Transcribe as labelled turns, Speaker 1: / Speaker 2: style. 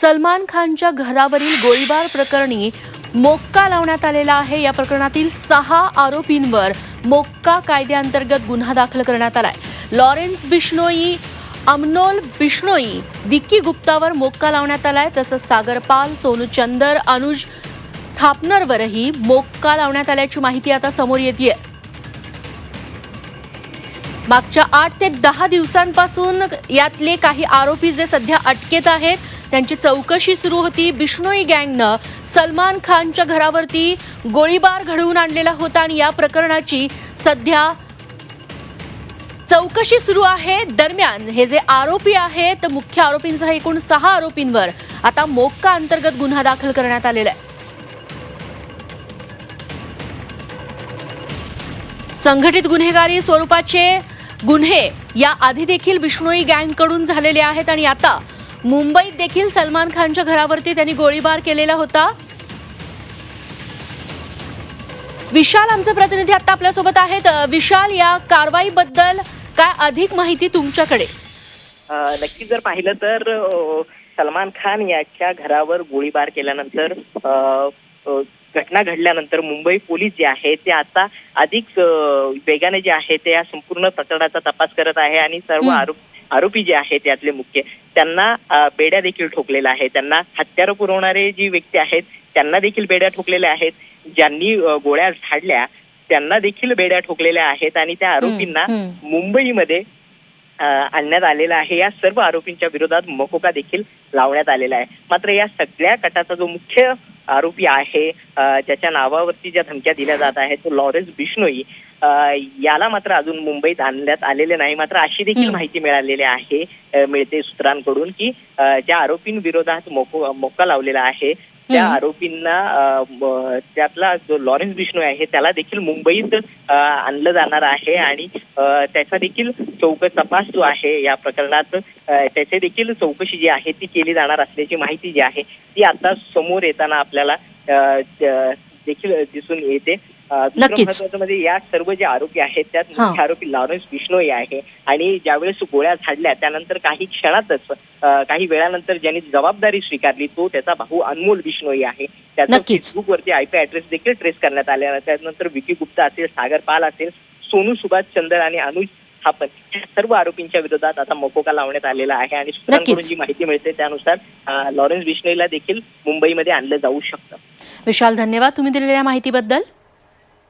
Speaker 1: सलमान खानच्या घरावरील गोळीबार प्रकरणी मोक्का लावण्यात आलेला आहे. या प्रकरणातील सहा आरोपींवर मोक्का कायद्याअंतर्गत गुन्हा दाखल करण्यात आलाय. लॉरेन्स बिश्नोई अमनोल बिश्नोई विक्की गुप्तावर मोक्का लावण्यात आलाय. तसंच सागरपाल सोनू चंदर अनुज थापनरवरही मोक्का लावण्यात आल्याची माहिती आता समोर येते मागच्या आठ ते दहा दिवसांपासून यातले काही आरोपी जे सध्या अटकेत आहेत त्यांची चौकशी सुरू होती बिष्णोई गँगनं. सलमान खानच्या घरावरती गोळीबार घडवून आणलेला होता आणि या प्रकरणाची सध्या चौकशी सुरू आहे. दरम्यान हे जे आरोपी आहेत मुख्य आरोपींसह एकूण सहा आरोपींवर आता मोक्का अंतर्गत गुन्हा दाखल करण्यात आलेला आहे. संघटित गुन्हेगारी स्वरूपाचे गुन्हे या आधी देखील बिष्णोई गँगकडून झालेले आहेत आणि आता मुंबईत देखील सलमान खानच्या घरावरती त्यांनी गोळीबार केलेला होता. विशाल आमचे प्रतिनिधी आता आपल्यासोबत आहेत. विशाल या कारवाईबद्दल काय अधिक माहिती तुमच्याकडे?
Speaker 2: नक्की जर पाहिलं तर सलमान खान याच्या घरावर गोळीबार केल्यानंतर घटना घडल्यानंतर मुंबई पोलीस जे आहे ते आता अधिक वेगाने जे आहे ते या संपूर्ण प्रकरणाचा तपास करत आहे आणि सर्व. आरोप आरोपी जे आहेत यातले मुख्य त्यांना बेड्या देखील ठोकलेल्या आहेत त्यांना हत्यारं पुरवणारे जी व्यक्ती आहेत त्यांना देखील बेड्या ठोकलेल्या आहेत ज्यांनी गोळ्या झाडल्या त्यांना देखील बेड्या ठोकलेल्या आहेत आणि त्या आरोपींना. मुंबईमध्ये आणण्यात आलेला आहे. या सर्व आरोपींच्या विरोधात मकोका देखील लावण्यात आलेला आहे. मात्र या सगळ्या गटाचा जो मुख्य आरोपी आहे ज्याच्या नावावरती ज्या धमक्या दिल्या जात आहेत तो लॉरेन्स बिश्नोई याला मात्र अजून मुंबईत आणण्यात आलेले नाही. मात्र अशी देखील. माहिती मिळालेली आहे मिळते सूत्रांकडून की ज्या आरोपींविरोधात मोको मोक्का लावलेला आहे त्या. आरोपींना त्यातला जो लॉरेन्स बिश्नोई आहे त्याला देखील मुंबईत आणलं जाणार आहे आणि त्याचा देखील चौक तपास जो आहे या प्रकरणात त्याचे देखील चौकशी जी आहे ती केली जाणार असल्याची माहिती जी आहे ती आता समोर येताना आपल्याला देखील दिसून येते म्हणजे या सर्व जे आरोपी आहेत त्यात. मुख्य आरोपी लॉरेन्स बिश्नोई आहे आणि ज्यावेळेस गोळ्या झाडल्या त्यानंतर काही क्षणातच काही वेळानंतर ज्यांनी जबाबदारी स्वीकारली तो त्याचा भाऊ अनमोल बिश्नोई आहे त्याचं. फेसबुकवरती आयपी ऍड्रेस देखील ट्रेस करण्यात आले त्यानंतर विकी गुप्ता असेल सागर पाल असेल सोनू सुभाष चंदर आणि अनुज थापन या सर्व आरोपींच्या विरोधात आता मकोका लावण्यात आलेला आहे आणि सूत्रांकडून. जी माहिती मिळते त्यानुसार लॉरेन्स बिश्नोईला देखील मुंबईमध्ये आणलं जाऊ शकतं
Speaker 1: विशाल धन्यवाद तुम्ही दिलेल्या माहितीबद्दल